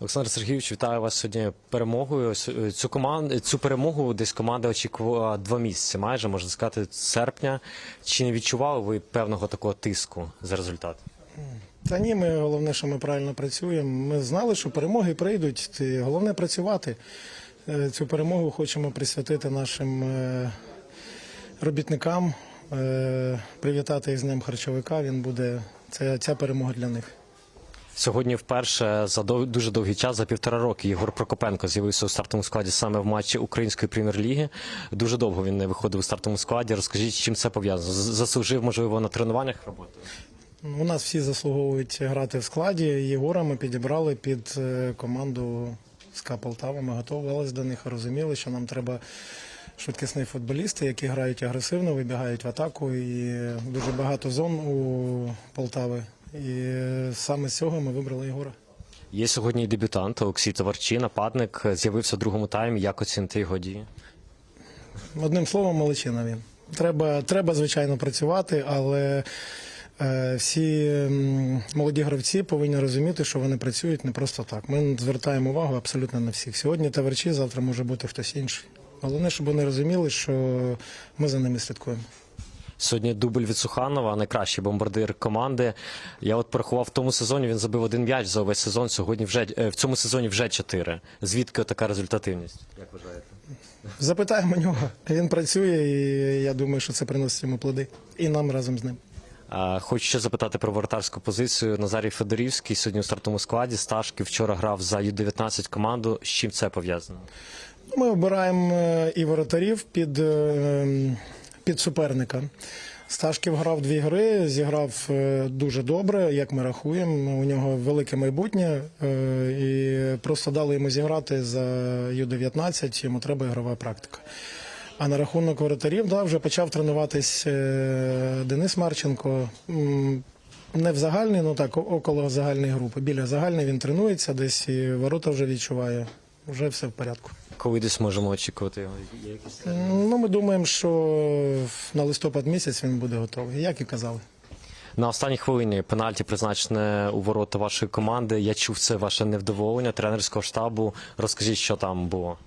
Олександр Сергійович, вітаю вас сьогодні перемогою. Цю команду цю перемогу десь команда очікувала два місяці, майже можна сказати, серпня. Чи не відчували ви певного такого тиску за результат? Та ні, ми головне, що ми правильно працюємо. Ми знали, що перемоги прийдуть. Головне працювати. Е, Цю перемогу хочемо присвятити нашим е, робітникам, е, привітати з Днем харчовика. Він буде це ця перемога для них. Сьогодні вперше за дов- дуже довгий час, за півтора роки, Єгор Прокопенко з'явився у стартовому складі саме в матчі Української прем'єр-ліги. Дуже довго він не виходив у стартовому складі. Розкажіть, чим це пов'язано? Заслужив, можливо, на тренуваннях роботи? У нас всі заслуговують грати в складі. Єгора ми підібрали під е, команду СКА Полтава. Ми готувалися до них, розуміли, що нам треба швидкісні футболісти, які грають агресивно, вибігають в атаку. І дуже багато зон у Полтави. І е, саме з цього ми вибрали Єгора. Є сьогодні і дебютант Олексій Товарчі, нападник, з'явився в другому таймі. Як оцінити його дії? Одним словом, молодчина він. Треба, треба звичайно, працювати, але е, всі молоді гравці повинні розуміти, що вони працюють не просто так. Ми звертаємо увагу абсолютно на всіх. Сьогодні товариші, завтра може бути хтось інший. Головне, щоб вони розуміли, що ми за ними слідкуємо. Сьогодні дубль від Суханова, найкращий бомбардир команди. Я от порахував в тому сезоні. Він забив один м'яч за увесь сезон. Сьогодні вже е, в цьому сезоні вже чотири. Звідки така результативність? Як вважаєте? Запитаємо нього. Він працює, і я думаю, що це приносить йому плоди. І нам разом з ним. Хочу ще запитати про воротарську позицію. Назарій Федорівський сьогодні у стартовому складі. Сташки вчора грав за Ю-19 команду. З чим це пов'язано? Ми обираємо е, і воротарів під, е, під суперника. Сташків грав дві гри, зіграв е, дуже добре, як ми рахуємо. У нього велике майбутнє, е, і просто дали йому зіграти за Ю-19, йому треба ігрова практика. А на рахунок воротарів, да, вже почав тренуватись е, Денис Марченко. Не в загальній, ну так, около загальної групи. Біля загальної він тренується, десь і ворота вже відчуває. Вже все в порядку. Коли десь можемо очікувати його? Є якісь Ну, ми думаємо, що на листопад місяць він буде готовий, як і казали. На останній хвилині пенальті призначене у ворота вашої команди. Я чув це ваше невдоволення тренерського штабу. Розкажіть, що там було.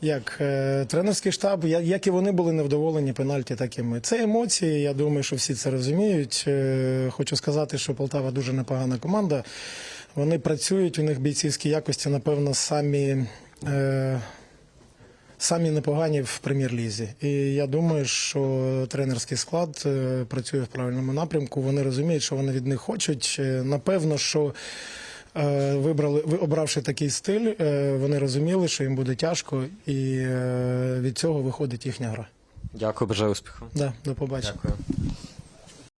Як е, тренерський штаб, я- як і вони були невдоволені пенальті, так і ми. Це емоції. Я думаю, що всі це розуміють. Е, Хочу сказати, що Полтава дуже непогана команда. Вони працюють, у них бійцівські якості, напевно, самі. Е, Самі непогані в прем'єр-лізі. І я думаю, що тренерський склад е, працює в правильному напрямку. Вони розуміють, що вони від них хочуть. Е, Напевно, що е, вибрали, ви- обравши такий стиль, е, вони розуміли, що їм буде тяжко, і е, від цього виходить їхня гра. Дякую, бажаю успіху. Да, до побачення. Дякую.